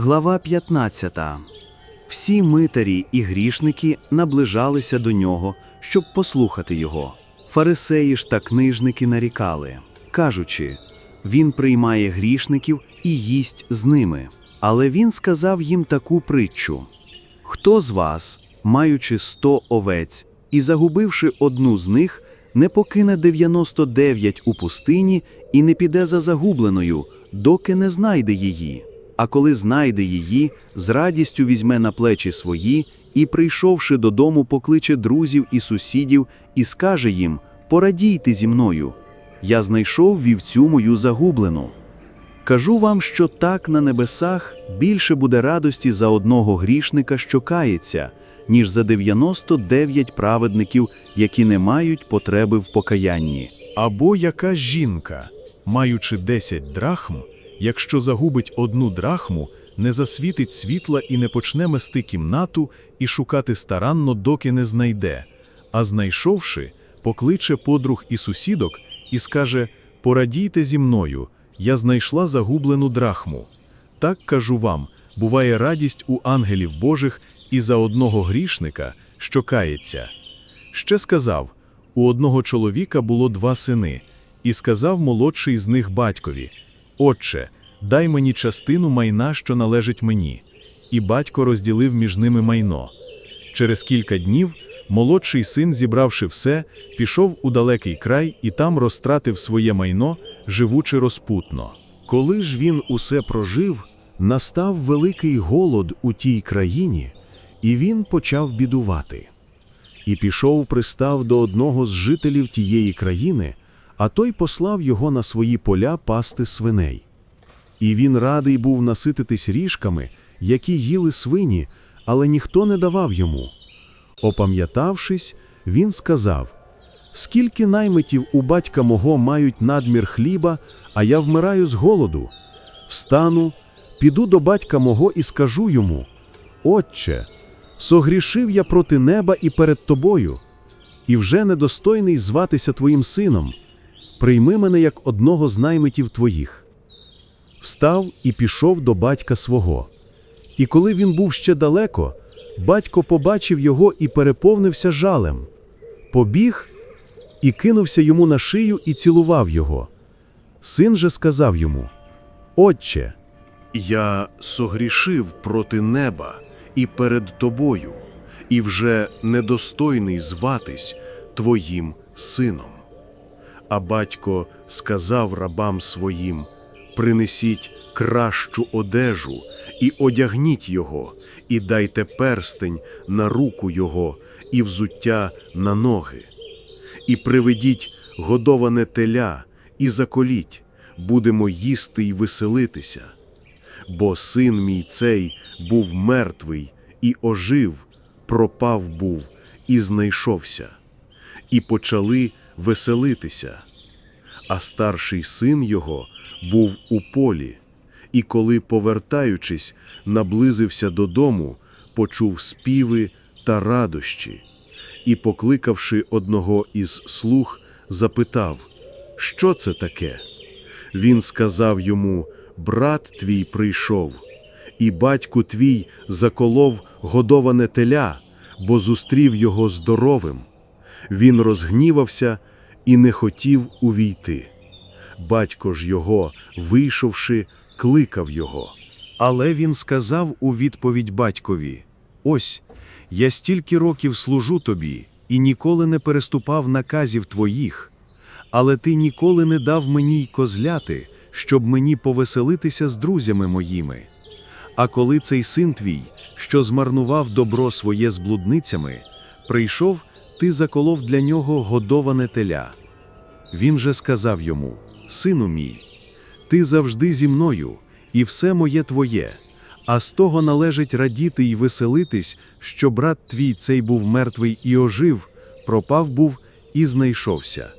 Глава 15. Всі митарі і грішники наближалися до нього, щоб послухати його. Фарисеї ж та книжники нарікали, кажучи: Він приймає грішників і їсть з ними. Але він сказав їм таку притчу: Хто з вас, маючи сто овець і загубивши одну з них, не покине 99 у пустині і не піде за загубленою, доки не знайде її. А коли знайде її, з радістю візьме на плечі свої і, прийшовши додому, покличе друзів і сусідів і скаже їм: Порадійте зі мною. Я знайшов вівцю мою загублену. Кажу вам, що так на небесах більше буде радості за одного грішника, що кається, ніж за 99 праведників, які не мають потреби в покаянні. Або яка жінка, маючи 10 драхм, якщо загубить одну драхму, не засвітить світла і не почне мести кімнату і шукати старанно, доки не знайде, а знайшовши, покличе подруг і сусідок і скаже: Порадійте зі мною, я знайшла загублену драхму. Так кажу вам, буває радість у ангелів Божих і за одного грішника, що кається. Ще сказав: у одного чоловіка було два сини, і сказав молодший з них батькові: Отче, дай мені частину майна, що належить мені. І батько розділив між ними майно. Через кілька днів молодший син, зібравши все, пішов у далекий край і там розтратив своє майно, живучи розпутно. Коли ж він усе прожив, настав великий голод у тій країні, і він почав бідувати. І пішов пристав до одного з жителів тієї країни, а той послав його на свої поля пасти свиней. І він радий був насититись ріжками, які їли свині, але ніхто не давав йому. Опам'ятавшись, він сказав: Скільки наймитів у батька мого мають надмір хліба, а я вмираю з голоду. Встану, піду до батька мого і скажу йому: Отче, согрішив я проти неба і перед тобою, і вже недостойний зватися твоїм сином. Прийми мене як одного з наймитів твоїх. Встав і пішов до батька свого. І коли він був ще далеко, батько побачив його і переповнився жалем. Побіг і кинувся йому на шию і цілував його. Син же сказав йому: Отче, Я согрішив проти неба і перед тобою, і вже недостойний зватись твоїм сином. А батько сказав рабам своїм: Принесіть кращу одежу і одягніть його, і дайте перстень на руку його, і взуття на ноги. І приведіть годоване теля, і заколіть, будемо їсти й веселитися. Бо син мій цей був мертвий і ожив, пропав був і знайшовся, і почали веселитися. А старший син його був у полі, і коли, повертаючись, наблизився додому, почув співи та радощі, і, покликавши одного із слуг, запитав, що це таке? Він сказав йому: Брат твій прийшов, і батько твій заколов годоване теля, бо зустрів його здоровим. Він розгнівався і не хотів увійти. Батько ж його, вийшовши, кликав його. Але він сказав у відповідь батькові: Ось, я стільки років служу тобі і ніколи не переступав наказів твоїх, але ти ніколи не дав мені й козляти, щоб мені повеселитися з друзями моїми. А коли цей син твій, що змарнував добро своє з блудницями, прийшов, ти заколов для нього годоване теля. Він же сказав йому: Сину мій, ти завжди зі мною, і все моє твоє, а з того належить радіти й веселитись, що брат твій цей був мертвий і ожив, пропав був і знайшовся.